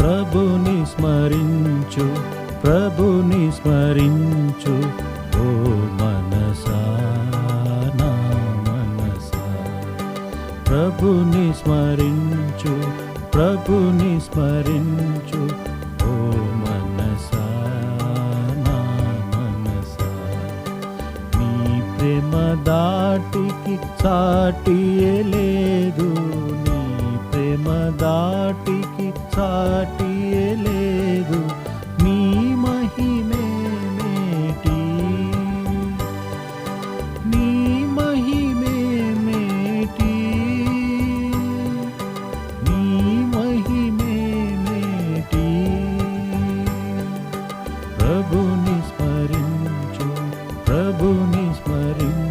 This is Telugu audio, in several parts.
ప్రభుని స్మరించు ప్రభుని స్మరించు. ఓ మనసా నా మనసా. ప్రభుని స్మరించు ప్రభుని స్మరించు. ఓ మనసా నా మనసా. నీ ప్రేమ దాటికి సాటియే లేదు. నీ ప్రేమ దాటి చాటియలేదు నీ మహిమే మేటి. నీ మహిమే మేటి. నీ మహిమే మేటి. ప్రభుని స్మరించు ప్రభుని స్మరించు.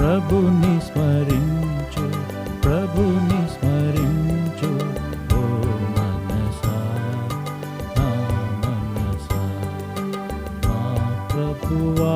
ప్రభుని స్మరించు ప్రభుని స్మరించు. ఓ మనసా నా మనసా మా ప్రభువా